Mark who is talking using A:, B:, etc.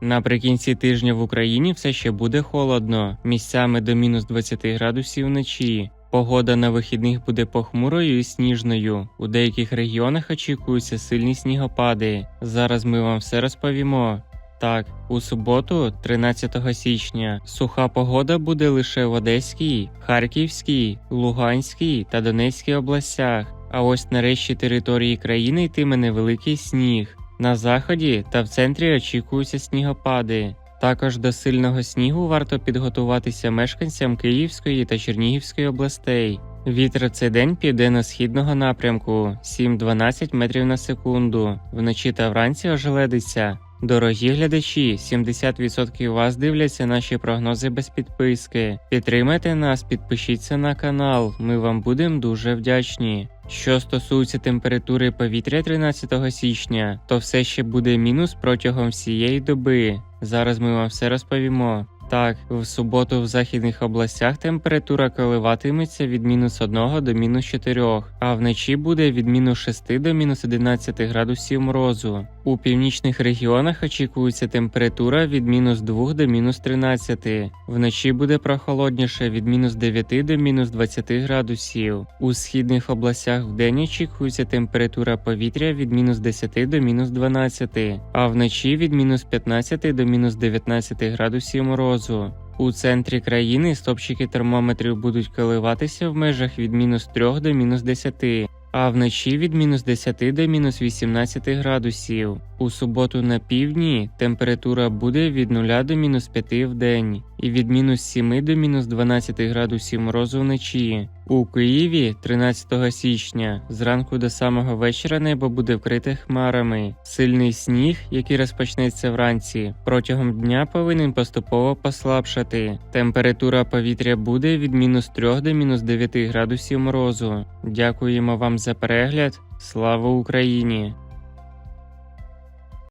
A: Наприкінці тижня в Україні все ще буде холодно, місцями до мінус 20 градусів вночі. Погода на вихідних буде похмурою і сніжною. У деяких регіонах очікуються сильні снігопади. Зараз ми вам все розповімо. Так, у суботу, 13 січня, суха погода буде лише в Одеській, Харківській, Луганській та Донецькій областях. А ось на решті території країни йтиме невеликий сніг. На заході та в центрі очікуються снігопади. Також до сильного снігу варто підготуватися мешканцям Київської та Чернігівської областей. Вітер цей день південно-східного напрямку 7-12 метрів на секунду. Вночі та вранці ожеледиться. Дорогі глядачі, 70% вас дивляться наші прогнози без підписки. Підтримайте нас, підпишіться на канал. Ми вам будемо дуже вдячні. Що стосується температури повітря 13 січня, то все ще буде мінус протягом всієї доби. Зараз ми вам все розповімо. Так, в суботу в західних областях температура коливатиметься від мінус 1 до мінус 4, а вночі буде від мінус 6 до мінус 11 градусів морозу. У північних регіонах очікується температура від мінус 2 до мінус 13. Вночі буде прохолодніше від мінус 9 до мінус 20 градусів. У східних областях вдень очікується температура повітря від мінус 10 до мінус 12, а вночі від мінус 15 до мінус 19 градусів морозу. У центрі країни стопчики термометрів будуть коливатися в межах від мінус 3 до мінус 10, а вночі від мінус 10 до мінус 18 градусів. У суботу на півдні температура буде від 0 до мінус 5 в день і від мінус 7 до мінус 12 градусів морозу вночі. У Києві 13 січня зранку до самого вечора небо буде вкрите хмарами. Сильний сніг, який розпочнеться вранці, протягом дня повинен поступово послабшати. Температура повітря буде від мінус 3 до мінус 9 градусів морозу. Дякуємо вам за перегляд. Слава Україні!